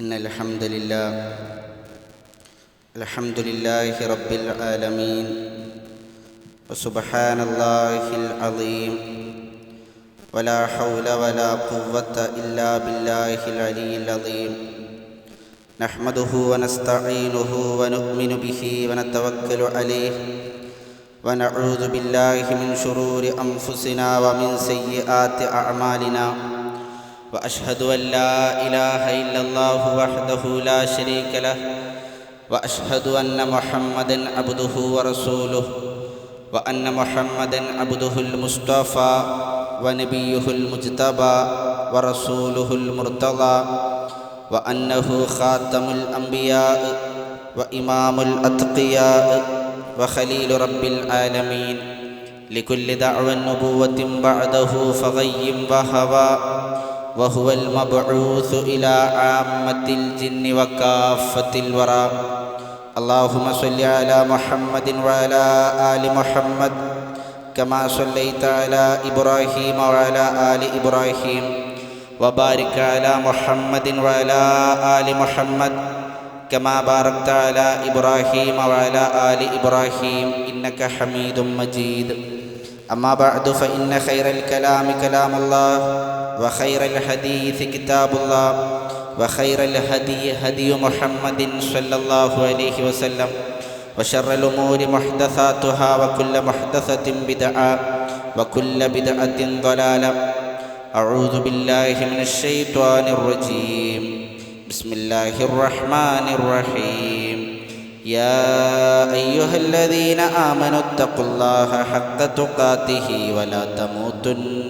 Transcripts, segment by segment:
إن الحمد لله الحمد لله رب العالمين وسبحان الله العظيم ولا حول ولا قوة إلا بالله العلي العظيم. نحمده ونستعينه ونؤمن به ونتوكل عليه ونعوذ بالله من شرور أنفسنا ومن سيئات أعمالنا. واشهد ان لا اله الا الله وحده لا شريك له واشهد ان محمدا عبده ورسوله وان محمدا عبده المصطفى ونبيه المجتبى ورسوله المرتضى وانه خاتم الانبياء وامام الاتقياء وخليل رب العالمين لكل دعوى النبوه بعده فغيم وهوى وهو المبعوث إلى عامة الجن وكافة الورى. اللهم صل على محمد وعلى آل محمد كما صليت على إبراهيم وعلى آل إبراهيم وبارك على محمد وعلى آل محمد كما باركت على إبراهيم وعلى آل إبراهيم إنك حميد مجيد. أما بعد فإن خير الكلام كلام الله. وخير الحديث كتاب الله وخير الهدي هدي محمد صلى الله عليه وسلم وشر الأمور محدثاتها وكل محدثة بدعة وكل بدعة ضلالة. أعوذ بالله من الشيطان الرجيم. بسم الله الرحمن الرحيم. يا أيها الذين آمنوا اتقوا الله حق تقاته ولا تموتن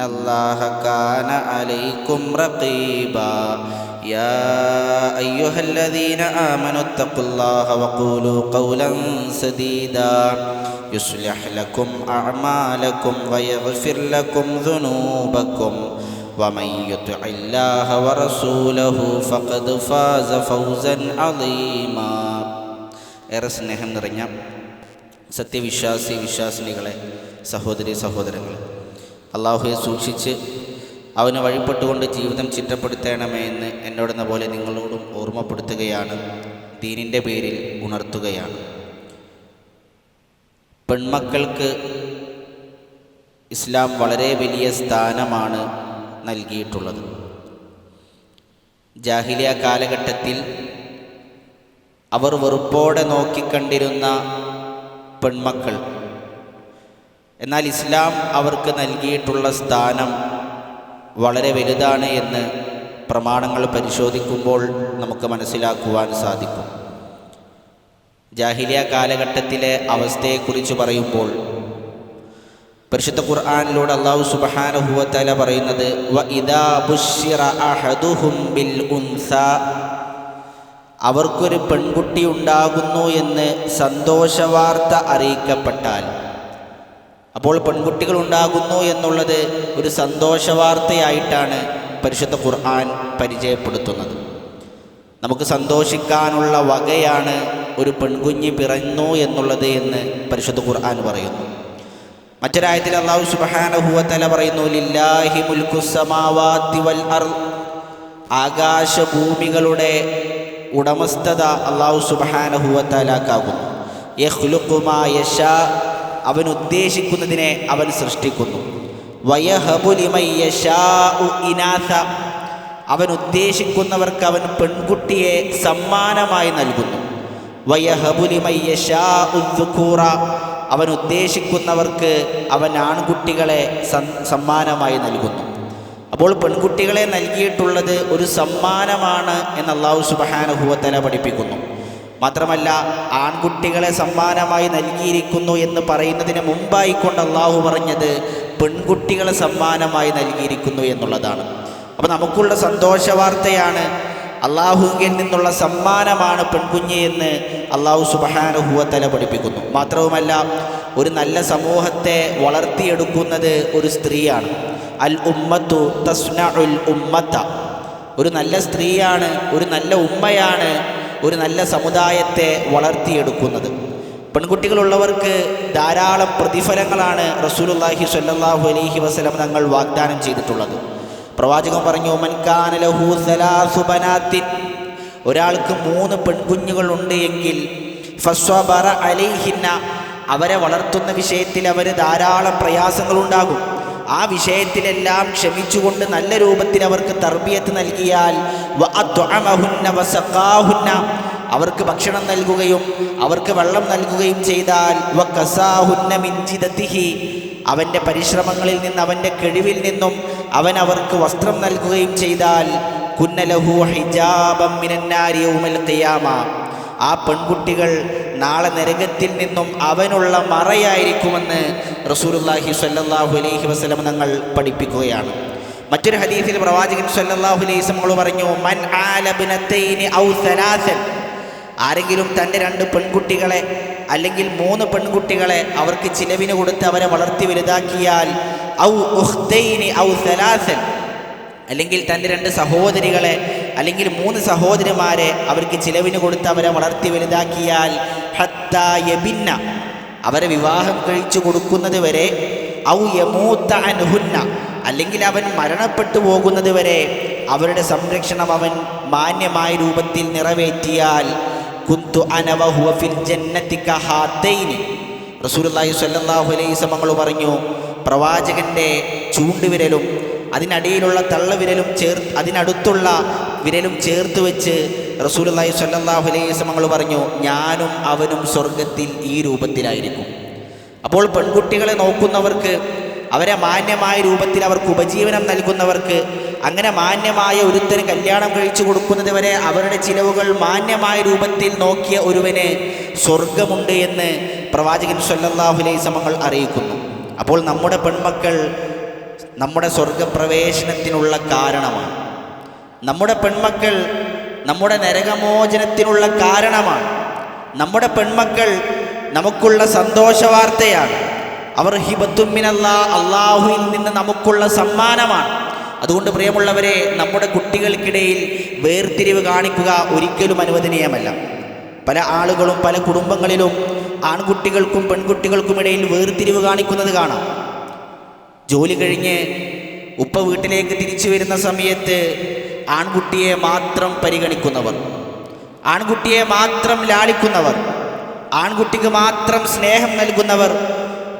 الله كان عليكم رقيبا يا أيها الذين آمنوا اتقوا الله وقولوا قولا سديدا يصلح لكم أعمالكم ويغفر لكم ذنوبكم ومن يطع الله ورسوله فقد فاز فوزا عظيما ഏറെ സ്നേഹം നിറഞ്ഞ സത്യവിശ്വാസി വിശ്വാസിനികളെ സഹോദരി സഹോദരങ്ങൾ അള്ളാഹുയെ സൂക്ഷിച്ച് അവന് വഴിപ്പെട്ടുകൊണ്ട് ജീവിതം ചിട്ടപ്പെടുത്തേണമേ എന്ന് എന്നോടെന്ന പോലെ നിങ്ങളോടും ഓർമ്മപ്പെടുത്തുകയാണ്. ദീനിന്റെ പേരിൽ ഉണർത്തുകയാണ്. പെൺമക്കൾക്ക് ഇസ്ലാം വളരെ വലിയ സ്ഥാനമാണ് നൽകിയിട്ടുള്ളത്. ജാഹിലിയ കാലഘട്ടത്തിൽ അവർ വെറുപ്പോടെ നോക്കിക്കണ്ടിരുന്ന പെൺമക്കൾ എന്നാൽ ഇസ്ലാം അവർക്ക് നൽകിയിട്ടുള്ള സ്ഥാനം വളരെ വലുതാണ് എന്ന് പ്രമാണങ്ങൾ പരിശോധിക്കുമ്പോൾ നമുക്ക് മനസ്സിലാക്കുവാൻ സാധിക്കും. ജാഹിലിയ കാലഘട്ടത്തിലെ അവസ്ഥയെക്കുറിച്ച് പറയുമ്പോൾ പരിശുദ്ധ ഖുർആാനിലൂടെ അള്ളാഹു സുബഹാനുഭവത്തല പറയുന്നത് അവർക്കൊരു പെൺകുട്ടി ഉണ്ടാകുന്നു എന്ന് സന്തോഷവാർത്ത അറിയിക്കപ്പെട്ടാൽ അപ്പോൾ പെൺകുട്ടികൾ ഉണ്ടാകുന്നു എന്നുള്ളത് ഒരു സന്തോഷവാർത്തയായിട്ടാണ് പരിശുദ്ധ ഖുർആൻ പരിചയപ്പെടുത്തുന്നത്. നമുക്ക് സന്തോഷിക്കാനുള്ള വകയാണ് ഒരു പെൺകുഞ്ഞ് പിറന്നു എന്നുള്ളത് എന്ന് പരിശുദ്ധ ഖുർആൻ പറയുന്നു. മറ്റൊരായത്തിൽ അള്ളാഹു സുബഹാനഹുവത്തല പറയുന്നു ലില്ലാഹി മുൽക്കുസമാവാത്തി വൽ അർ ആകാശഭൂമികളുടെ ഉടമസ്ഥത അള്ളാഹു സുബഹാനഹുവത്തലാക്കാകുന്നു യഹ്ലുക്കുമാ യശ അവൻ ഉദ്ദേശിക്കുന്നതിനെ അവൻ സൃഷ്ടിക്കുന്നു. അവൻ ഉദ്ദേശിക്കുന്നവർക്ക് അവൻ പെൺകുട്ടിയെ സമ്മാനമായി നൽകുന്നു. അവൻ ഉദ്ദേശിക്കുന്നവർക്ക് അവൻ ആൺകുട്ടികളെ സമ്മാനമായി നൽകുന്നു. അപ്പോൾ പെൺകുട്ടികളെ നൽകിയിട്ടുള്ളത് ഒരു സമ്മാനമാണ് എന്ന് അള്ളാഹു സുബഹാനുഭവത്തല പഠിപ്പിക്കുന്നു. മാത്രമല്ല ആൺകുട്ടികളെ സമ്മാനമായി നൽകിയിരിക്കുന്നു എന്ന് പറയുന്നതിന് മുമ്പായിക്കൊണ്ട് അള്ളാഹു പറഞ്ഞത് പെൺകുട്ടികളെ സമ്മാനമായി നൽകിയിരിക്കുന്നു എന്നുള്ളതാണ്. അപ്പോൾ നമുക്കുള്ള സന്തോഷ വാർത്തയാണ് അള്ളാഹുവിൽ നിന്നുള്ള സമ്മാനമാണ് പെൺകുഞ്ഞ് എന്ന് അള്ളാഹു സുബഹാനുഭവത്തല പഠിപ്പിക്കുന്നു. മാത്രവുമല്ല ഒരു നല്ല സമൂഹത്തെ വളർത്തിയെടുക്കുന്നത് ഒരു സ്ത്രീയാണ്. അൽ ഉമ്മത്തു തസ്ന ഉൽ ഉമ്മത്ത. ഒരു നല്ല സ്ത്രീയാണ് ഒരു നല്ല ഉമ്മയാണ് ഒരു നല്ല സമുദായത്തെ വളർത്തിയെടുക്കുന്നത്. പെൺകുട്ടികളുള്ളവർക്ക് ധാരാളം പ്രതിഫലങ്ങളാണ് റസൂലുല്ലാഹി സ്വല്ലല്ലാഹു അലൈഹി വസ്ലം തങ്ങൾ വാഗ്ദാനം ചെയ്തിട്ടുള്ളത്. പ്രവാചകൻ പറഞ്ഞു മൻകാനലഹു സലാസു ബനാത്തിൻ. ഒരാൾക്ക് മൂന്ന് പെൺകുഞ്ഞുകളുണ്ട് എങ്കിൽ ഫസ്വബറ അലൈഹിന്ന. അവരെ വളർത്തുന്ന വിഷയത്തിൽ അവർ ധാരാളം പ്രയാസങ്ങളുണ്ടാകും. ആ വിഷയത്തിലെല്ലാം ക്ഷമിച്ചുകൊണ്ട് നല്ല രൂപത്തിൽ അവർക്ക് തർബിയത്ത് നൽകിയാൽ അവർക്ക് ഭക്ഷണം നൽകുകയും അവർക്ക് വെള്ളം നൽകുകയും ചെയ്താൽ അവന്റെ പരിശ്രമങ്ങളിൽ നിന്ന് അവന്റെ കഴിവിൽ നിന്നും അവൻ അവർക്ക് വസ്ത്രം നൽകുകയും ചെയ്താൽ കുന്നലഹു ഹിജാബം ആ പെൺകുട്ടികൾ നാളെ നരകത്തിൽ നിന്നും അവനുള്ള മറയായിരിക്കുമെന്ന് റസൂലുള്ളാഹി സ്വല്ലല്ലാഹു അലൈഹി വസല്ലം തങ്ങൾ പഠിപ്പിക്കുകയാണ്. മറ്റൊരു ഹദീസിൽ പ്രവാചകൻ സ്വല്ലല്ലാഹു അലൈഹി വസല്ലം പറഞ്ഞു മൻ ആലബ്നതൈനി ഔ സലാസൻ. ആരെങ്കിലും തന്റെ രണ്ട് പെൺകുട്ടികളെ അല്ലെങ്കിൽ മൂന്ന് പെൺകുട്ടികളെ അവർക്ക് ചിലവിന് കൊടുത്ത് അവരെ വളർത്തി വലുതാക്കിയാൽ ഔ ഉഖ്തൈനി ഔ സലാസൻ. അല്ലെങ്കിൽ തന്റെ രണ്ട് സഹോദരികളെ അല്ലെങ്കിൽ മൂന്ന് സഹോദരിമാരെ അവർക്ക് ചിലവിന് കൊടുത്ത് അവരെ വളർത്തി വലുതാക്കിയാൽ ഹത്തായബിന്ന അവരെ വിവാഹം കഴിച്ചു കൊടുക്കുന്നത് വരെ ഔ യമൂത്ത അനുഹുന്ന അല്ലെങ്കിൽ അവൻ മരണപ്പെട്ടു പോകുന്നത് വരെ അവരുടെ സംരക്ഷണം അവൻ മാന്യമായ രൂപത്തിൽ നിറവേറ്റിയാൽ കുന്തു അനവഹുവ ഫിൽ ഹാത്തൈനി. കഹാത്തൈനി റസൂലുള്ളാഹി സ്വല്ലല്ലാഹു അലൈഹി സമങ്ങൾ പറഞ്ഞു പ്രവാചകന്റെ ചൂണ്ടുവിരലും അതിനടിയിലുള്ള തള്ളവിരലും ചേർ അതിനടുത്തുള്ള വിരലും ചേർത്ത് വെച്ച് റസൂലുള്ളാഹി സ്വല്ലല്ലാഹു അലൈഹി സമങ്ങൾ പറഞ്ഞു ഞാനും അവനും സ്വർഗത്തിൽ ഈ രൂപത്തിലായിരിക്കും. അപ്പോൾ പെൺകുട്ടികളെ നോക്കുന്നവർക്ക് അവരെ മാന്യമായ രൂപത്തിൽ അവർക്ക് ഉപജീവനം നൽകുന്നവർക്ക് അങ്ങനെ മാന്യമായ ഒരുത്തന് കല്യാണം കഴിച്ചു കൊടുക്കുന്നത് വരെ അവരുടെ ചിലവുകൾ മാന്യമായ രൂപത്തിൽ നോക്കിയ ഒരുവന് സ്വർഗമുണ്ട് എന്ന് പ്രവാചകൻ സ്വല്ലാഹുലൈസമങ്ങൾ അറിയിക്കുന്നു. അപ്പോൾ നമ്മുടെ പെൺമക്കൾ നമ്മുടെ സ്വർഗപ്രവേശനത്തിനുള്ള കാരണമാണ്. നമ്മുടെ പെൺമക്കൾ നമ്മുടെ നരകമോചനത്തിനുള്ള കാരണമാണ്. നമ്മുടെ പെൺമക്കൾ നമുക്കുള്ള സന്തോഷവാർത്തയാണ്. അവർ ഹിബത്തുമ്മിനല്ല അള്ളാഹുവിൽ നിന്ന് നമുക്കുള്ള സമ്മാനമാണ്. അതുകൊണ്ട് പ്രിയമുള്ളവരെ നമ്മുടെ കുട്ടികൾക്കിടയിൽ വേർതിരിവ് കാണിക്കുക ഒരിക്കലും അനുവദനീയമല്ല. പല ആളുകളും പല കുടുംബങ്ങളിലും ആൺകുട്ടികൾക്കും പെൺകുട്ടികൾക്കും ഇടയിൽ വേർതിരിവ് കാണിക്കുന്നത് കാണാം. ജോലി കഴിഞ്ഞ് ഉപ്പ വീട്ടിലേക്ക് തിരിച്ചു വരുന്ന സമയത്ത് ആൺകുട്ടിയെ മാത്രം പരിഗണിക്കുന്നവർ ആൺകുട്ടിയെ മാത്രം ലാളിക്കുന്നവർ ആൺകുട്ടിക്ക് മാത്രം സ്നേഹം നൽകുന്നവർ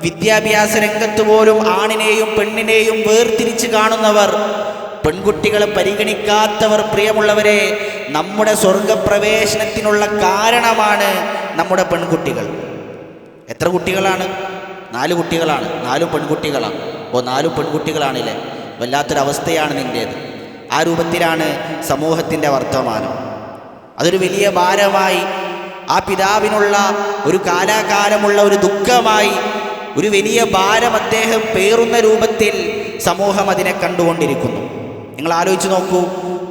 വിദ്യാഭ്യാസ രംഗത്ത് പോലും ആണിനെയും പെണ്ണിനെയും വേർതിരിച്ച് കാണുന്നവർ പെൺകുട്ടികളെ പരിഗണിക്കാത്തവർ പ്രിയമുള്ളവരെ നമ്മുടെ സ്വർഗപ്രവേശനത്തിനുള്ള കാരണമാണ് നമ്മുടെ പെൺകുട്ടികൾ. എത്ര കുട്ടികളാണ്? നാല് കുട്ടികളാണ്. നാലും പെൺകുട്ടികളാണ്. ഓ നാലു പെൺകുട്ടികളാണില്ലേ? വല്ലാത്തൊരവസ്ഥയാണ് നിന്റേത്. ആ രൂപത്തിലാണ് സമൂഹത്തിന്റെ വർത്തമാനം. അതൊരു വലിയ ഭാരമായി ആ പിതാവിനുള്ള ഒരു കാലാകാലമുള്ള ഒരു ദുഃഖമായി ഒരു വലിയ ഭാരം അദ്ദേഹം പേറുന്ന രൂപത്തിൽ സമൂഹം അതിനെ കണ്ടുകൊണ്ടിരിക്കുന്നു. നിങ്ങൾ ആലോചിച്ച് നോക്കൂ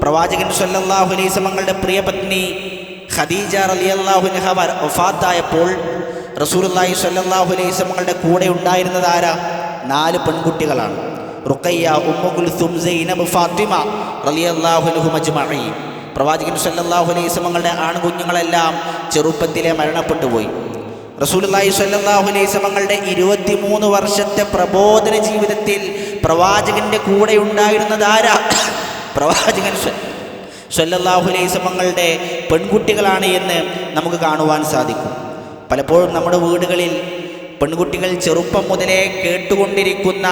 പ്രവാചകൻ സല്ലല്ലാഹു അലൈഹി സമങ്ങളുടെ പ്രിയപത്നി ഖദീജ വ- വഫാത്തായപ്പോൾ റസൂലുള്ളാഹി സ്വല്ലല്ലാഹു അലൈഹി സമങ്ങളുടെ കൂടെ ഉണ്ടായിരുന്നത് ആരാ? നാല് പെൺകുട്ടികളാണ്. Ruqayya Ummu Kulsum Zainab Fatima അജ്മഈൻ പ്രവാചകൻ സല്ലല്ലാഹു അലൈഹി സമങ്ങളുടെ ആൺകുഞ്ഞുങ്ങളെല്ലാം ചെറുപ്പത്തിലെ മരണപ്പെട്ടു പോയി. റസൂലുള്ളാഹി സല്ലല്ലാഹു അലൈഹി വസല്ലമയുടെ ഇരുപത്തിമൂന്ന് വർഷത്തെ പ്രബോധന ജീവിതത്തിൽ പ്രവാചകന്റെ കൂടെ ഉണ്ടായിരുന്നത് ആരാ? പ്രവാചകൻ സല്ലല്ലാഹു അലൈഹി വസല്ലമയുടെ പെൺകുട്ടികളാണ് എന്ന് നമുക്ക് കാണുവാൻ സാധിക്കും. പലപ്പോഴും നമ്മുടെ വീടുകളിൽ പെൺകുട്ടികൾ ചെറുപ്പം മുതലേ കേട്ടുകൊണ്ടിരിക്കുന്ന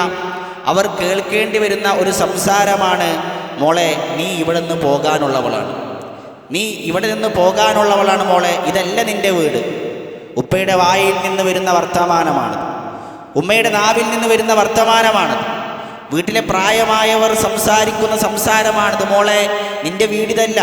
അവർ കേൾക്കേണ്ടി വരുന്ന ഒരു സംസാരമാണ് മോളെ നീ ഇവിടെ നിന്ന് പോകാനുള്ളവളാണ്. നീ ഇവിടെ നിന്ന് പോകാനുള്ളവളാണ് മോളെ ഇതല്ല നിന്റെ വീട്. ഉപ്പയുടെ വായിൽ നിന്ന് വരുന്ന വർത്തമാനമാണ്. ഉമ്മയുടെ നാവിൽ നിന്ന് വരുന്ന വർത്തമാനമാണ്. വീട്ടിലെ പ്രായമായവർ സംസാരിക്കുന്ന സംസാരമാണിത്. മോളെ നിന്റെ വീടിതല്ല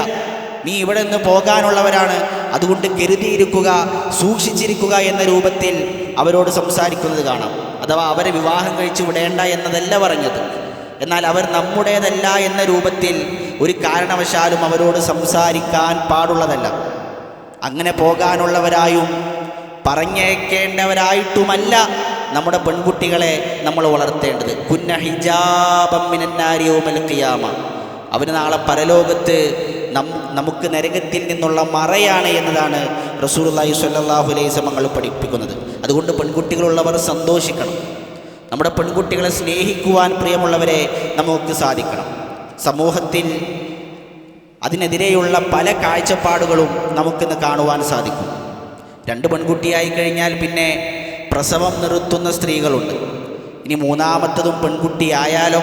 നീ ഇവിടെ നിന്ന് പോകാനുള്ളവരാണ്. അതുകൊണ്ട് കരുതിയിരിക്കുക സൂക്ഷിച്ചിരിക്കുക എന്ന രൂപത്തിൽ അവരോട് സംസാരിക്കുന്നത് കാണാം. അഥവാ അവരെ വിവാഹം കഴിച്ചു വിടേണ്ട എന്നതല്ല പറഞ്ഞത്. എന്നാൽ അവർ നമ്മുടേതല്ല എന്ന രൂപത്തിൽ ഒരു കാരണവശാലും അവരോട് സംസാരിക്കാൻ പാടുള്ളതല്ല. അങ്ങനെ പോകാനുള്ളവരായും പറഞ്ഞേക്കേണ്ടവരായിട്ടുമല്ല നമ്മുടെ പെൺകുട്ടികളെ നമ്മൾ വളർത്തേണ്ടത്. കുന്ന ഹിജാബം മിനന്നാരിയോ ഖിയാമ. അവന് നാളെ പരലോകത്ത് നമുക്ക് നരകത്തിൽ നിന്നുള്ള മറയാണ് എന്നതാണ് റസൂലുള്ളാഹി സ്വല്ലല്ലാഹു അലൈഹി മങ്ങൾ പഠിപ്പിക്കുന്നത്. അതുകൊണ്ട് പെൺകുട്ടികളുള്ളവർ സന്തോഷിക്കണം. നമ്മുടെ പെൺകുട്ടികളെ സ്നേഹിക്കുവാൻ പ്രിയമുള്ളവരെ നമുക്ക് സാധിക്കണം. സമൂഹത്തിൽ അതിനെതിരെയുള്ള പല കാഴ്ചപ്പാടുകളും നമുക്കിന്ന് കാണുവാൻ സാധിക്കും. രണ്ട് പെൺകുട്ടിയായി കഴിഞ്ഞാൽ പിന്നെ പ്രസവം നിർത്തുന്ന സ്ത്രീകളുണ്ട്. ഇനി മൂന്നാമത്തതും പെൺകുട്ടിയായാലോ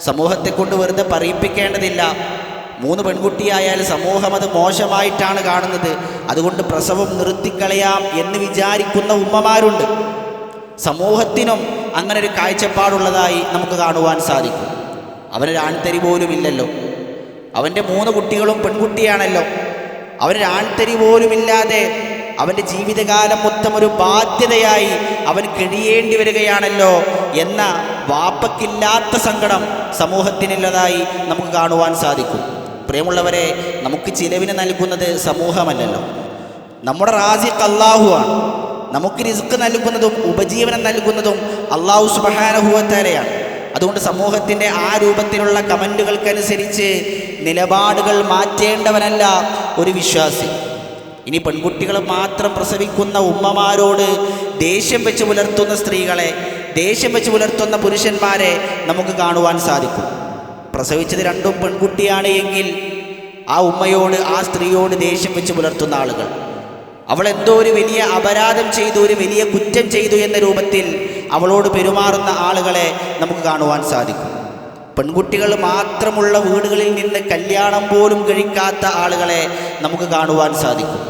സമൂഹത്തെ കൊണ്ട് വെറുതെ പറയിപ്പിക്കേണ്ടതില്ല. മൂന്ന് പെൺകുട്ടിയായാൽ സമൂഹം അത് മോശമായിട്ടാണ് കാണുന്നത്. അതുകൊണ്ട് പ്രസവം നിർത്തിക്കളയാം എന്ന് വിചാരിക്കുന്ന ഉമ്മമാരുണ്ട്. സമൂഹത്തിനും അങ്ങനെ ഒരു കാഴ്ചപ്പാടുള്ളതായി നമുക്ക് കാണുവാൻ സാധിക്കും. അവനൊരു ആൺതരി പോലും ഇല്ലല്ലോ. അവന്റെ മൂന്ന് കുട്ടികളും പെൺകുട്ടിയാണല്ലോ. അവനൊരു ആൺതരി പോലുമില്ലാതെ അവന്റെ ജീവിതകാലം മൊത്തം ഒരു ബാധ്യതയായി അവൻ കഴിയേണ്ടി വരികയാണല്ലോ എന്ന വാപ്പക്കില്ലാത്ത സങ്കടം സമൂഹത്തിനുള്ളതായി നമുക്ക് കാണുവാൻ സാധിക്കും. പ്രിയമുള്ളവരെ നമുക്ക് ചിലവിന് നൽകുന്നത് സമൂഹമല്ലല്ലോ. നമ്മുടെ റാസിഖ് അള്ളാഹുവാണ് നമുക്ക് റിസ്ക് നൽകുന്നതും ഉപജീവനം നൽകുന്നതും അള്ളാഹു സുബഹാനഹുവത്താരെയാണ് അതുകൊണ്ട് സമൂഹത്തിന്റെ ആ രൂപത്തിലുള്ള കമന്റുകൾക്കനുസരിച്ച് നിലപാടുകൾ മാറ്റേണ്ടവനല്ല ഒരു വിശ്വാസി. ഇനി പെൺകുട്ടികൾ മാത്രം പ്രസവിക്കുന്ന ഉമ്മമാരോട് ദേഷ്യം വെച്ച് പുലർത്തുന്ന സ്ത്രീകളെ ദേഷ്യം വെച്ച് പുലർത്തുന്ന പുരുഷന്മാരെ നമുക്ക് കാണുവാൻ സാധിക്കും. പ്രസവിച്ചത് രണ്ടും പെൺകുട്ടിയാണ് എങ്കിൽ ആ ഉമ്മയോട് ആ സ്ത്രീയോട് ദേഷ്യം വെച്ച് പുലർത്തുന്ന ആളുകൾ. അവൾ എന്തോ ഒരു വലിയ അപരാധം ചെയ്തു ഒരു വലിയ കുറ്റം ചെയ്തു എന്ന രൂപത്തിൽ അവളോട് പെരുമാറുന്ന ആളുകളെ നമുക്ക് കാണുവാൻ സാധിക്കും. പെൺകുട്ടികൾ മാത്രമുള്ള വീടുകളിൽ നിന്ന് കല്യാണം പോലും കഴിക്കാത്ത ആളുകളെ നമുക്ക് കാണുവാൻ സാധിക്കും.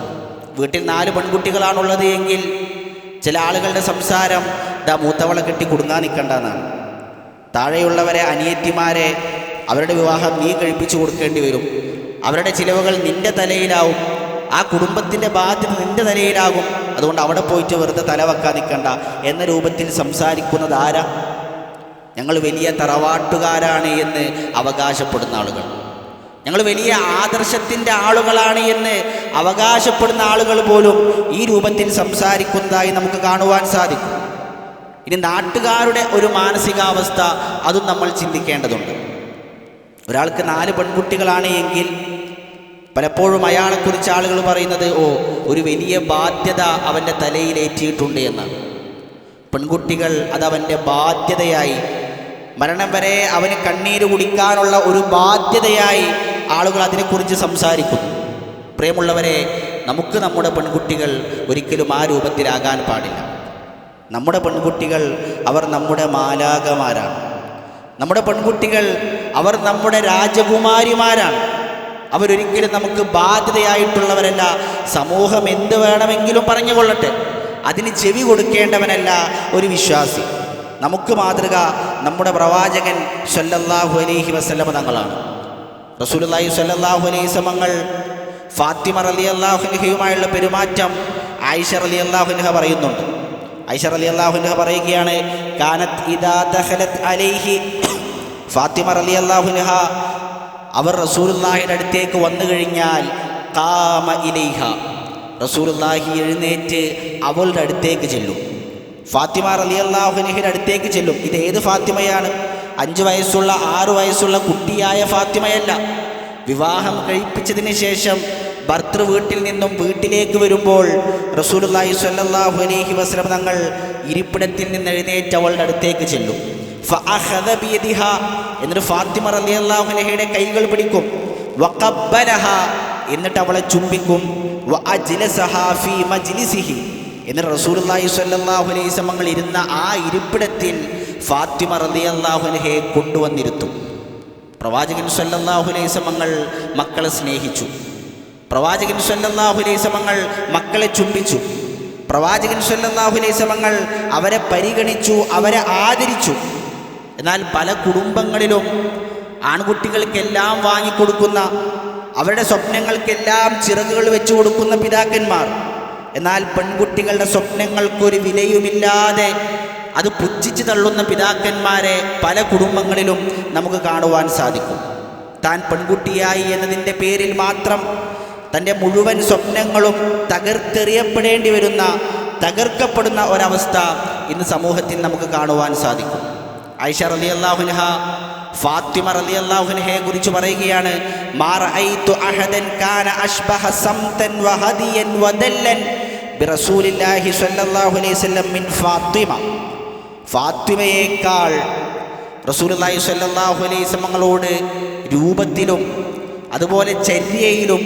വീട്ടിൽ നാല് പെൺകുട്ടികളാണുള്ളത് എങ്കിൽ ചില ആളുകളുടെ സംസാരം ദാ മൂത്തവളെ കെട്ടി കുടുങ്ങാൻ നിൽക്കേണ്ടതാണ് താഴെയുള്ളവരെ അനിയത്തിമാരെ അവരുടെ വിവാഹം നീ കഴിപ്പിച്ചു കൊടുക്കേണ്ടി വരും. അവരുടെ ചിലവുകൾ നിന്റെ തലയിലാവും. ആ കുടുംബത്തിന്റെ ബാധ്യത നിന്റെ തലയിലാകും. അതുകൊണ്ട് അവിടെ പോയിട്ട് വെറുതെ തല വെക്കാൻ നിൽക്കണ്ട. എന്ന രൂപത്തിൽ സംസാരിക്കുന്നത് ആരാ? ഞങ്ങൾ വലിയ തറവാട്ടുകാരാണ് എന്ന് അവകാശപ്പെടുന്ന ആളുകൾ. ഞങ്ങൾ വലിയ ആദർശത്തിന്റെ ആളുകളാണ് എന്ന് അവകാശപ്പെടുന്ന ആളുകൾ പോലും ഈ രൂപത്തിൽ സംസാരിക്കുന്നതായി നമുക്ക് കാണുവാൻ സാധിക്കും. ഇനി നാട്ടുകാരുടെ ഒരു മാനസികാവസ്ഥ അതും നമ്മൾ ചിന്തിക്കേണ്ടതുണ്ട്. ഒരാൾക്ക് നാല് പെൺകുട്ടികളാണ് എങ്കിൽ പലപ്പോഴും അയാളെക്കുറിച്ച് ആളുകൾ പറയുന്നത് ഓ ഒരു വലിയ ബാധ്യത അവന്റെ തലയിലേറ്റിയിട്ടുണ്ട് എന്നാണ്. പെൺകുട്ടികൾ അതവന്റെ ബാധ്യതയായി. മരണം വരെ അവന് കണ്ണീര് കുടിക്കാനുള്ള ഒരു ബാധ്യതയായി ആളുകൾ അതിനെക്കുറിച്ച് സംസാരിക്കുന്നു. പ്രിയമുള്ളവരെ നമുക്ക് നമ്മുടെ പെൺകുട്ടികൾ ഒരിക്കലും ആ രൂപത്തിലാകാൻ പാടില്ല. നമ്മുടെ പെൺകുട്ടികൾ അവർ നമ്മുടെ മാലാകമാരാണ് നമ്മുടെ പെൺകുട്ടികൾ അവർ നമ്മുടെ രാജകുമാരിമാരാണ്. അവരൊരിക്കലും നമുക്ക് ബാധ്യതയായിട്ടുള്ളവരല്ല. സമൂഹം എന്ത് വേണമെങ്കിലും പറഞ്ഞു കൊള്ളട്ടെ അതിന് ചെവി കൊടുക്കേണ്ടവനല്ല ഒരു വിശ്വാസി. നമുക്ക് മാതൃക നമ്മുടെ പ്രവാചകൻ സല്ലല്ലാഹു അലൈഹി വസല്ലമ തങ്ങളാണ്. റസൂലുള്ളാഹി സല്ലല്ലാഹു അലൈഹി സമങ്ങൾ ഫാത്തിമ അലി അള്ളാഹുലഹയുമായുള്ള പെരുമാറ്റം ആയിഷ അലി അള്ളാഹുലഹ പറയുന്നുണ്ട്. ആയിഷ അലി അള്ളാഹുലഹ പറയുകയാണ് കാനത്ത് ഇദാ ദഹലത് അലൈഹി ഫാത്തിമ അലി അള്ളാഹുൻഹ അവർ റസൂലുള്ളാഹിയുടെ അടുത്തേക്ക് വന്നു കഴിഞ്ഞാൽ കാമ ഇലൈഹ റസൂലുള്ളാഹി എഴുന്നേറ്റ് അവളുടെ അടുത്തേക്ക് ചെല്ലും. ഫാത്തിമ അലി അള്ളാഹുനഹിയുടെ അടുത്തേക്ക് ചെല്ലും. ഇത് ഏത് ഫാത്തിമയാണ്? അഞ്ച് വയസ്സുള്ള ആറു വയസ്സുള്ള കുട്ടിയായ ഫാത്തിമയല്ല. വിവാഹം കഴിപ്പിച്ചതിന് ശേഷം ഭർത്തൃ വീട്ടിൽ നിന്നും വീട്ടിലേക്ക് വരുമ്പോൾ റസൂലുള്ളാഹി സ്വല്ലല്ലാഹു അലൈഹി വസ്ലം തങ്ങൾ ഇരിപ്പിടത്തിൽ നിന്ന് എഴുന്നേറ്റ് അവളുടെ അടുത്തേക്ക് ചെല്ലും. എന്നിട്ട് ഫാത്തിമ റളിയല്ലാഹു അള്ളാഹുലഹയുടെ കൈകൾ പിടിക്കും. വഖബ്ബലഹ. എന്നിട്ട് അവളെ ചുംബിക്കും. എന്നിട്ട് അലൈഹി വസല്ലം ഇരുന്ന ആ ഇരിപ്പിടത്തിൽ ഫാത്തിമ റളിയല്ലാഹു അൻഹയെ കൊണ്ടുവന്നിരുത്തും. പ്രവാചകൻ വസല്ലം മക്കളെ സ്നേഹിച്ചു. പ്രവാചകൻ വസല്ലം മക്കളെ ചുംബിച്ചു. പ്രവാചകൻ വസല്ലം അവരെ പരിഗണിച്ചു അവരെ ആദരിച്ചു. എന്നാൽ പല കുടുംബങ്ങളിലും ആൺകുട്ടികൾക്കെല്ലാം വാങ്ങിക്കൊടുക്കുന്ന അവരുടെ സ്വപ്നങ്ങൾക്കെല്ലാം ചിറകുകൾ വെച്ചു കൊടുക്കുന്ന പിതാക്കന്മാർ. എന്നാൽ പെൺകുട്ടികളുടെ സ്വപ്നങ്ങൾക്കൊരു വിലയുമില്ലാതെ അത് പുച്ഛിച്ചു തള്ളുന്ന പിതാക്കന്മാരെ പല കുടുംബങ്ങളിലും നമുക്ക് കാണുവാൻ സാധിക്കും. താൻ പെൺകുട്ടിയായി എന്നതിന്റെ പേരിൽ മാത്രം തന്റെ മുഴുവൻ സ്വപ്നങ്ങളും തകർത്തെറിയപ്പെടേണ്ടി വരുന്ന തകർക്കപ്പെടുന്ന ഒരവസ്ഥ ഇന്ന് സമൂഹത്തിൽ നമുക്ക് കാണുവാൻ സാധിക്കും. ഐഷ റലി അള്ളാഹുൻഹ ഫാത്തിമ റലി അള്ളാഹുൻഹയെ കുറിച്ച് പറയുകയാണ് "മാ റഅയ്തു അഹദൻ കാന അശ്ബഹ സംതൻ വഹദിയൻ വദല്ലൻ ബിറസൂലില്ലാഹി സ്വല്ലല്ലാഹു അലൈഹി വസല്ലം മിൻ ഫാത്തിമ. ഫാത്തിമയേക്കാൾ റസൂലുള്ളാഹി സ്വല്ലല്ലാഹു അലൈഹി വസല്ലമകളോട് രൂപത്തിലും അതുപോലെ ചര്യയിലും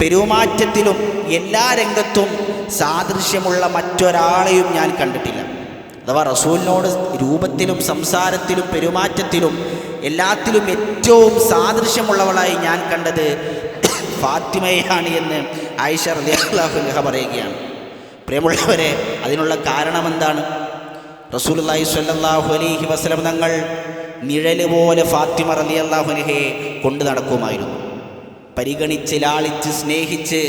പെരുമാറ്റത്തിലും എല്ലാ രംഗത്തും സാദൃശ്യമുള്ള മറ്റൊരാളെയും ഞാൻ കണ്ടിട്ടില്ല. അഥവാ റസൂലിനോട് രൂപത്തിലും സംസാരത്തിലും പെരുമാറ്റത്തിലും എല്ലാത്തിലും ഏറ്റവും സാദൃശ്യമുള്ളവളായി ഞാൻ കണ്ടത് ഫാത്തിമയാണ് എന്ന് ആയിഷ റളിയല്ലാഹു പറയുകയാണ്. പ്രിയമുള്ളവരെ അതിനുള്ള കാരണം എന്താണ് റസൂലുള്ളാഹി സ്വല്ലല്ലാഹു അലൈഹി വസ്ലം തങ്ങൾ നിഴൽ പോലെ ഫാത്തിമ റളിയല്ലാഹുനഹയെ കൊണ്ടു നടക്കുമായിരുന്നു. പരിഗണിച്ച് ലാളിച്ച് സ്നേഹിച്ച്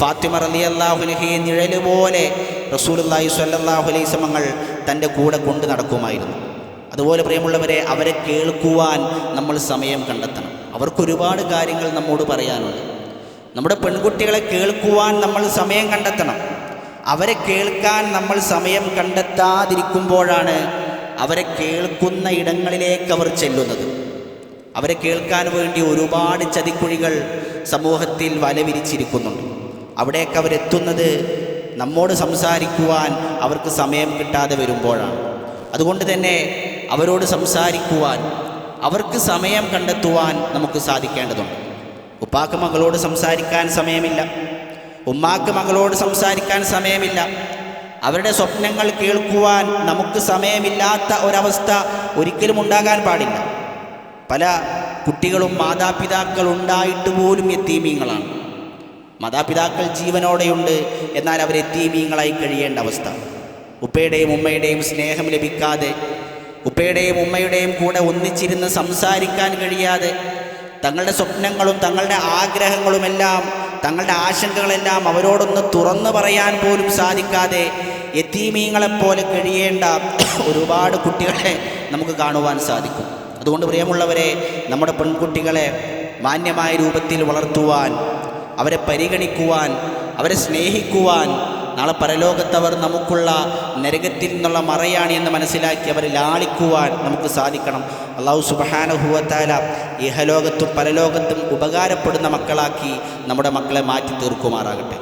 ഫാത്തിമ റളിയല്ലാഹുനഹയെ നിഴൽ പോലെ റസൂലുള്ളാഹി സ്വല്ലല്ലാഹു അലൈഹി വസല്ലമങ്ങൾ തന്റെ കൂടെ കൊണ്ടു നടക്കുമായിരുന്നു. അതുപോലെ പ്രിയമുള്ളവരെ അവരെ കേൾക്കുവാൻ നമ്മൾ സമയം കണ്ടെത്തണം. അവർക്കൊരുപാട് കാര്യങ്ങൾ നമ്മോട് പറയാനുണ്ട്. നമ്മുടെ പെൺകുട്ടികളെ കേൾക്കുവാൻ നമ്മൾ സമയം കണ്ടെത്തണം. അവരെ കേൾക്കാൻ നമ്മൾ സമയം കണ്ടെത്താതിരിക്കുമ്പോഴാണ് അവരെ കേൾക്കുന്ന ഇടങ്ങളിലേക്ക് അവർ ചെല്ലുന്നത്. അവരെ കേൾക്കാൻ വേണ്ടി ഒരുപാട് ചതിക്കുഴികൾ സമൂഹത്തിൽ വലവിരിച്ചിരിക്കുന്നുണ്ട്. അവിടേക്ക് അവരെത്തുന്നത് നമ്മോട് സംസാരിക്കുവാൻ അവർക്ക് സമയം കിട്ടാതെ വരുമ്പോഴാണ്. അതുകൊണ്ട് തന്നെ അവരോട് സംസാരിക്കുവാൻ അവർക്ക് സമയം കണ്ടെത്തുവാൻ നമുക്ക് സാധിക്കേണ്ടതുണ്ട്. ഉപ്പാക്ക് മകളോട് സംസാരിക്കാൻ സമയമില്ല. ഉമ്മാക്ക് മകളോട് സംസാരിക്കാൻ സമയമില്ല. അവരുടെ സ്വപ്നങ്ങൾ കേൾക്കുവാൻ നമുക്ക് സമയമില്ലാത്ത ഒരവസ്ഥ ഒരിക്കലും ഉണ്ടാകാൻ പാടില്ല. പല കുട്ടികളും മാതാപിതാക്കൾ ഉണ്ടായിട്ട് പോലും എത്തീമീങ്ങളാണ് മാതാപിതാക്കൾ ജീവനോടെയുണ്ട്. എന്നാൽ അവരെ തീമീങ്ങളായി കഴിയേണ്ട അവസ്ഥ. ഉപ്പയുടെയും ഉമ്മയുടെയും സ്നേഹം ലഭിക്കാതെ ഉപ്പയുടെയും ഉമ്മയുടെയും കൂടെ ഒന്നിച്ചിരുന്ന് സംസാരിക്കാൻ കഴിയാതെ തങ്ങളുടെ സ്വപ്നങ്ങളും തങ്ങളുടെ ആഗ്രഹങ്ങളുമെല്ലാം തങ്ങളുടെ ആശങ്കകളെല്ലാം അവരോടൊന്ന് തുറന്നു പറയാൻ പോലും സാധിക്കാതെ യത്തീമീങ്ങളെപ്പോലെ കഴിയേണ്ട ഒരുപാട് കുട്ടികളെ നമുക്ക് കാണുവാൻ സാധിക്കും. അതുകൊണ്ട് പ്രിയമുള്ളവരെ നമ്മുടെ പെൺകുട്ടികളെ മാന്യമായ രൂപത്തിൽ വളർത്തുവാൻ അവരെ പരിഗണിക്കുവാൻ അവരെ സ്നേഹിക്കുവാൻ നാളെ പരലോകത്തവർ നമുക്കുള്ള നരകത്തിൽ നിന്നുള്ള മറയാണ് എന്ന് മനസ്സിലാക്കി അവരെ ലാളിക്കുവാൻ നമുക്ക് സാധിക്കണം. അള്ളാഹു സുബഹാനഹുവത്താല ഇഹലോകത്തും പരലോകത്തും ഉപകാരപ്പെടുന്ന മക്കളാക്കി നമ്മുടെ മക്കളെ മാറ്റി തീർക്കുമാറാകട്ടെ.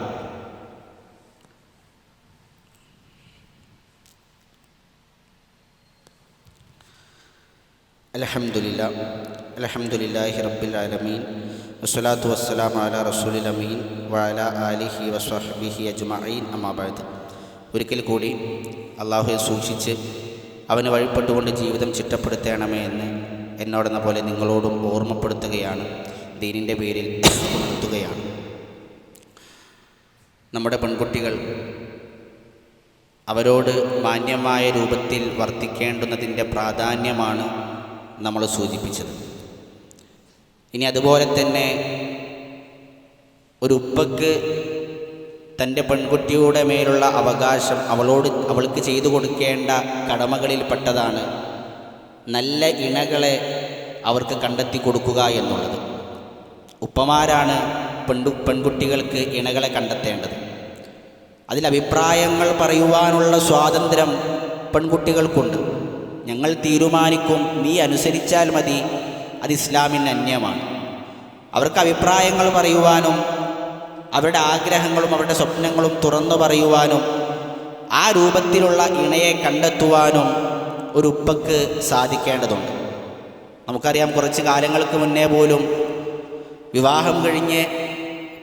അലഹമുല്ല അലഹമുല്ലാഹി റബ്ബിൽ ആലമീൻ. വസ്സലാത്തു വസ്സലാം അല റസൂലിൽ അമീൻ വഅല ആലിഹി വസ്വഹബിഹി അജ്മഈൻ അമ്മാബാദ് ഒരിക്കൽ കൂടി അള്ളാഹുയെ സൂക്ഷിച്ച് അവന് വഴിപ്പെട്ടുകൊണ്ട് ജീവിതം ചിട്ടപ്പെടുത്തേണമേ എന്ന് എന്നോടെന്ന പോലെ നിങ്ങളോടും ഓർമ്മപ്പെടുത്തുകയാണ്. ദീനിന്റെ പേരിൽ ഉണർത്തുകയാണ്. നമ്മുടെ പെൺകുട്ടികൾ അവരോട് മാന്യമായ രൂപത്തിൽ വർത്തിക്കേണ്ടുന്നതിന്റെ പ്രാധാന്യമാണ് നമ്മൾ സൂചിപ്പിച്ചത്. ഇനി അതുപോലെ തന്നെ ഒരു ഉപ്പക്ക് തന്റെ പെൺകുട്ടിയുടെ മേലുള്ള അവകാശം അവളോട് അവൾക്ക് ചെയ്തു കൊടുക്കേണ്ട കടമകളിൽപ്പെട്ടതാണ് നല്ല ഇണകളെ അവർക്ക് കണ്ടെത്തി കൊടുക്കുക എന്നുള്ളത്. ഉപ്പമാരാണ് പെൺകു പെൺകുട്ടികൾക്ക് ഇണകളെ കണ്ടെത്തേണ്ടത്. അതിൽ അഭിപ്രായങ്ങൾ പറയുവാനുള്ള സ്വാതന്ത്ര്യം പെൺകുട്ടികൾക്കുണ്ട്. ഞങ്ങൾ തീരുമാനിക്കും നീ അനുസരിച്ചാൽ മതി അത് ഇസ്ലാമിന് അന്യമാണ്. അവർക്ക് അഭിപ്രായങ്ങൾ പറയുവാനും അവരുടെ ആഗ്രഹങ്ങളും അവരുടെ സ്വപ്നങ്ങളും തുറന്നു പറയുവാനും ആ രൂപത്തിലുള്ള ഇണയെ കണ്ടെത്തുവാനും ഒരു ഉപ്പക്ക് സാധിക്കേണ്ടതുണ്ട്. നമുക്കറിയാം കുറച്ച് കാലങ്ങൾക്ക് മുന്നേ പോലും വിവാഹം കഴിഞ്ഞ്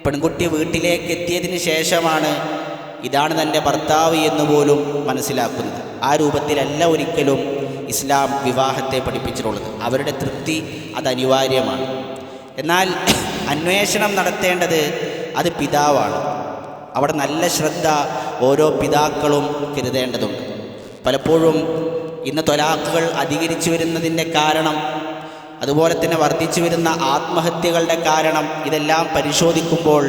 പെൺകുട്ടി വീട്ടിലേക്ക് എത്തിയതിന് ശേഷമാണ് ഇതാണ് തന്റെ ഭർത്താവ് എന്ന് പോലും മനസ്സിലാക്കുന്നത്. ആ രൂപത്തിലല്ല ഒരിക്കലും ഇസ്ലാം വിവാഹത്തെ പഠിപ്പിച്ചിട്ടുള്ളത്. അവരുടെ തൃപ്തി അത് അനിവാര്യമാണ്. എന്നാൽ അന്വേഷണം നടത്തേണ്ടത് അത് പിതാവാണ്. അവിടെ നല്ല ശ്രദ്ധ ഓരോ പിതാക്കളും കരുതേണ്ടതുണ്ട്. പലപ്പോഴും ഇന്ന് തൊലാക്കുകൾ അധികരിച്ചു വരുന്നതിന്റെ കാരണം അതുപോലെ തന്നെ വർദ്ധിച്ചു വരുന്ന ആത്മഹത്യകളുടെ കാരണം ഇതെല്ലാം പരിശോധിക്കുമ്പോൾ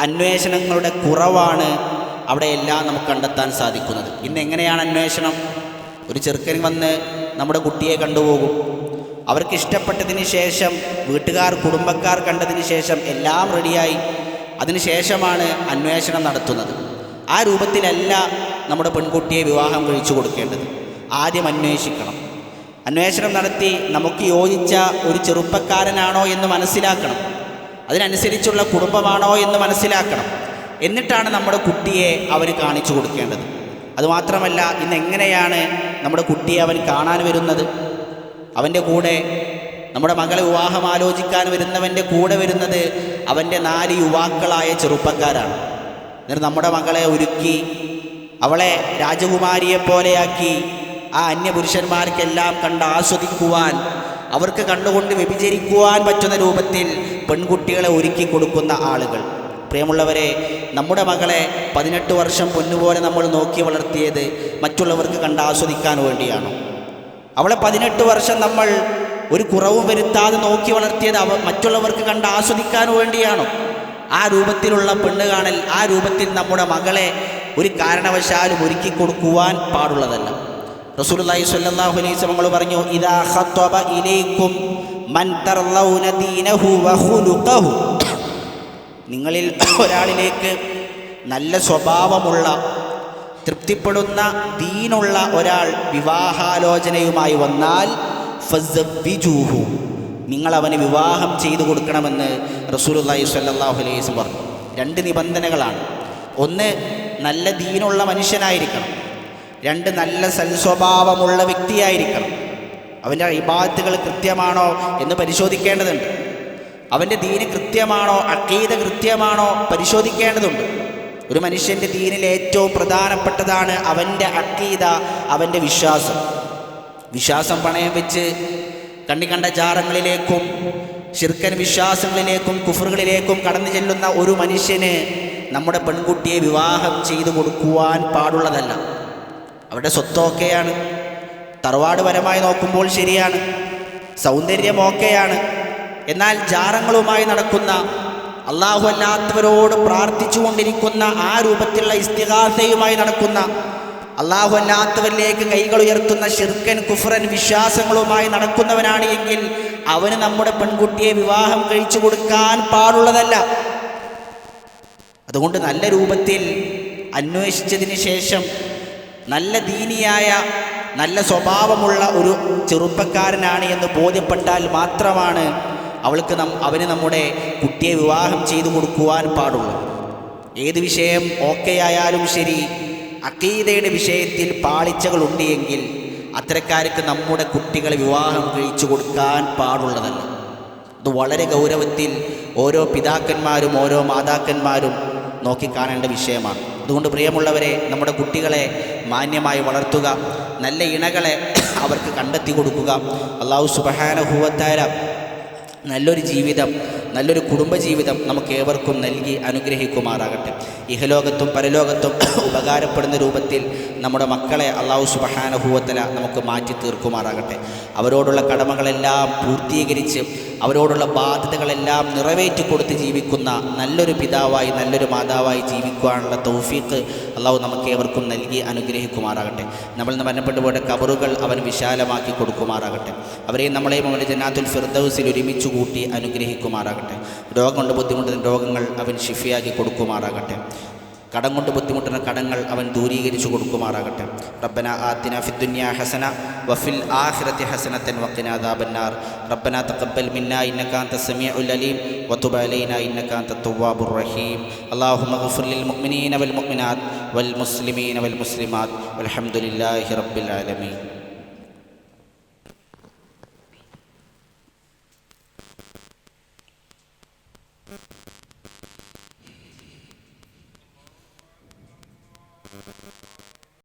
അന്വേഷണങ്ങളുടെ കുറവാണ് അവിടെയെല്ലാം നമുക്ക് കണ്ടെത്താൻ സാധിക്കുന്നത്. ഇന്ന് എങ്ങനെയാണ് അന്വേഷണം? ഒരു ചെറുക്കൻ വന്ന് നമ്മുടെ കുട്ടിയെ കണ്ടുപോകും. അവർക്ക് ഇഷ്ടപ്പെട്ടതിന് ശേഷം വീട്ടുകാർ കുടുംബക്കാർ കണ്ടതിന് ശേഷം എല്ലാം റെഡിയായി അതിനുശേഷമാണ് അന്വേഷണം നടത്തുന്നത്. ആ രൂപത്തിലല്ല നമ്മുടെ പെൺകുട്ടിയെ വിവാഹം കഴിച്ചു കൊടുക്കേണ്ടത്. ആദ്യം അന്വേഷിക്കണം. അന്വേഷണം നടത്തി നമുക്ക് യോജിച്ച ഒരു ചെറുപ്പക്കാരനാണോ എന്ന് മനസ്സിലാക്കണം. അതിനനുസരിച്ചുള്ള കുടുംബമാണോ എന്ന് മനസ്സിലാക്കണം. എന്നിട്ടാണ് നമ്മുടെ കുട്ടിയെ അവർ കാണിച്ചു കൊടുക്കേണ്ടത്. അതുമാത്രമല്ല ഇന്ന് എങ്ങനെയാണ് നമ്മുടെ കുട്ടിയെ അവൻ കാണാൻ വരുന്നത്. അവന്റെ കൂടെ നമ്മുടെ മകളെ വിവാഹം ആലോചിക്കാൻ വരുന്നവന്റെ കൂടെ വരുന്നത് അവന്റെ നാല് യുവാക്കളായ ചെറുപ്പക്കാരാണ്. എന്നിട്ട് നമ്മുടെ മകളെ ഒരുക്കി അവളെ രാജകുമാരിയെ പോലെയാക്കി ആ അന്യപുരുഷന്മാർക്കെല്ലാം കണ്ട് ആസ്വദിക്കുവാൻ അവർക്ക് കണ്ടുകൊണ്ട് വ്യഭിചരിക്കുവാൻ പറ്റുന്ന രൂപത്തിൽ പെൺകുട്ടികളെ ഒരുക്കി കൊടുക്കുന്ന ആളുകൾ. പ്രിയമുള്ളവരെ നമ്മുടെ മകളെ പതിനെട്ട് വർഷം പൊന്നുപോലെ നമ്മൾ നോക്കി വളർത്തിയത് മറ്റുള്ളവർക്ക് കണ്ട് ആസ്വദിക്കാൻ വേണ്ടിയാണ്. അവളെ പതിനെട്ട് വർഷം നമ്മൾ ഒരു കുറവും വരുത്താതെ നോക്കി വളർത്തിയത് അവ മറ്റുള്ളവർക്ക് കണ്ട് ആസ്വദിക്കാൻ വേണ്ടിയാണ്. ആ രൂപത്തിലുള്ള പെണ്ണ് കാണൽ ആ രൂപത്തിൽ നമ്മുടെ മകളെ ഒരു കാരണവശാലും ഒരുക്കി കൊടുക്കുവാൻ പാടുള്ളതല്ല. റസൂലുള്ളാഹി സ്വല്ലല്ലാഹു അലൈഹി വസല്ലം പറഞ്ഞു ഇദാ ഖത്തബ ഇലൈക്കും മൻ തർലൗന ദീനഹു വ ഖുലുഖഹു. നിങ്ങളിൽ ഒരാളിലേക്ക് നല്ല സ്വഭാവമുള്ള തൃപ്തിപ്പെടുന്ന ദീനുള്ള ഒരാൾ വിവാഹാലോചനയുമായി വന്നാൽ ഫസ്ബിജൂഹു നിങ്ങൾ അവന് വിവാഹം ചെയ്തു കൊടുക്കണമെന്ന് റസൂലുള്ളാഹി സ്വല്ലല്ലാഹു വസല്ലം പറഞ്ഞു. രണ്ട് നിബന്ധനകളാണ്. ഒന്ന് നല്ല ദീനുള്ള മനുഷ്യനായിരിക്കണം. രണ്ട് നല്ല സൽസ്വഭാവമുള്ള വ്യക്തിയായിരിക്കണം. അവന്റെ ഇബാദത്തുകൾ കൃത്യമാണോ എന്ന് പരിശോധിക്കേണ്ടതുണ്ട്. അവന്റെ ദീന് കൃത്യമാണോ അക്കീത കൃത്യമാണോ പരിശോധിക്കേണ്ടതുണ്ട്. ഒരു മനുഷ്യന്റെ ദീനിൽ ഏറ്റവും പ്രധാനപ്പെട്ടതാണ് അവന്റെ അക്കീത അവന്റെ വിശ്വാസം. വിശ്വാസം പണയം വെച്ച് കണ്ട ജാറങ്ങളിലേക്കും ശിർക്കൻ വിശ്വാസങ്ങളിലേക്കും കുഫറുകളിലേക്കും കടന്നു ചെല്ലുന്ന ഒരു മനുഷ്യന് നമ്മുടെ പെൺകുട്ടിയെ വിവാഹം ചെയ്തു കൊടുക്കുവാൻ പാടുള്ളതല്ല. അവരുടെ സ്വത്തൊക്കെയാണ്. തറവാട് പരമായി നോക്കുമ്പോൾ ശരിയാണ്. സൗന്ദര്യം ഓക്കെയാണ് എന്നാൽ ജാറങ്ങളുമായി നടക്കുന്ന അള്ളാഹു അല്ലാത്തവരോട് പ്രാർത്ഥിച്ചുകൊണ്ടിരിക്കുന്ന ആ രൂപത്തിലുള്ള ഇസ്തിഹാസയുമായി നടക്കുന്ന അള്ളാഹു അല്ലാത്തവരിലേക്ക് കൈകൾ ഉയർത്തുന്ന ഷിർക്കൻ കുഫ്രൻ വിശ്വാസങ്ങളുമായി നടക്കുന്നവനാണ് എങ്കിൽ അവന് നമ്മുടെ പെൺകുട്ടിയെ വിവാഹം കഴിച്ചു കൊടുക്കാൻ പാടുള്ളതല്ല. അതുകൊണ്ട് നല്ല രൂപത്തിൽ അന്വേഷിച്ചതിന് ശേഷം നല്ല ദീനിയായ നല്ല സ്വഭാവമുള്ള ഒരു ചെറുപ്പക്കാരനാണ് എന്ന് ബോധ്യപ്പെട്ടാൽ മാത്രമാണ് അവൾക്ക് നം അവന് നമ്മുടെ കുട്ടിയെ വിവാഹം ചെയ്തു കൊടുക്കുവാൻ പാടുള്ളൂ. ഏത് വിഷയം ഓക്കെ ആയാലും ശരി അക്കീതയുടെ വിഷയത്തിൽ പാളിച്ചകളുണ്ട് എങ്കിൽ അത്തരക്കാർക്ക് നമ്മുടെ കുട്ടികളെ വിവാഹം കഴിച്ചു കൊടുക്കാൻ പാടുള്ളതല്ല. അത് വളരെ ഗൗരവത്തിൽ ഓരോ പിതാക്കന്മാരും ഓരോ മാതാക്കന്മാരും നോക്കിക്കാണേണ്ട വിഷയമാണ്. അതുകൊണ്ട് പ്രിയമുള്ളവരെ നമ്മുടെ കുട്ടികളെ മാന്യമായി വളർത്തുക നല്ല ഇണകളെ അവർക്ക് കണ്ടെത്തി കൊടുക്കുക. അള്ളാഹു സുബഹാനഹുവത്താര നല്ലൊരു ജീവിതം നല്ലൊരു കുടുംബജീവിതം നമുക്ക് ഏവർക്കും നൽകി അനുഗ്രഹിക്കുമാറാകട്ടെ. ഇഹലോകത്തും പരലോകത്തും ഉപകാരപ്പെടുന്ന രൂപത്തിൽ നമ്മുടെ മക്കളെ അള്ളാഹു സുബഹാനഹൂവത്തല നമുക്ക് മാറ്റി തീർക്കുമാറാകട്ടെ. അവരോടുള്ള കടമകളെല്ലാം പൂർത്തീകരിച്ച് അവരോടുള്ള ബാധ്യതകളെല്ലാം നിറവേറ്റി കൊടുത്ത് ജീവിക്കുന്ന നല്ലൊരു പിതാവായി നല്ലൊരു മാതാവായി ജീവിക്കുവാനുള്ള തൗഫീഖ് അള്ളാഹു നമുക്ക് ഏവർക്കും നൽകി അനുഗ്രഹിക്കുമാറാകട്ടെ. നമ്മൾ മരണപ്പെട്ടു പോയ കബറുകൾ അവൻ വിശാലമാക്കി കൊടുക്കുമാറാകട്ടെ. അവരെയും നമ്മളെയും അവന്റെ ജനാത്തുൽ ഫിർദൗസിൽ ഒരുമിച്ച് കൂട്ടി അനുഗ്രഹിക്കുമാറാകട്ടെ. രോഗം ബുദ്ധിമുട്ടുന്ന രോഗങ്ങൾ അവൻ ഷിഫിയാക്കി കൊടുക്കുമാറാകട്ടെ. കടം കൊണ്ട് ബുദ്ധിമുട്ടുന്ന കടങ്ങൾ അവൻ ദൂരീകരിച്ചു കൊടുക്കുമാറാകട്ടെ. റബ്ബന ആത്തിന ഫിദ്ദുന്യ ഹസന വഫിൽ ആഖിറത്തി ഹസനത്തൻ വക്കിന ദാബന്നാർ റബ്ബന തഖബ്ബൽ മിന്ന ഇന്നക്കാന്ത സമീഉൽ അലീം വതുബ് അലൈന ഇന്നക അൻത തവ്വാബുർ റഹീം. അല്ലാഹുമ്മ ഗ്ഫിർ ലിൽ മുഅ്മിനീന വൽ മുഅ്മിനാത്ത് വൽ മുസ്ലിമീന വൽ മുസ്ലിമാത്ത്. വൽഹംദുലില്ലാഹി റബ്ബിൽ ആലമീൻ.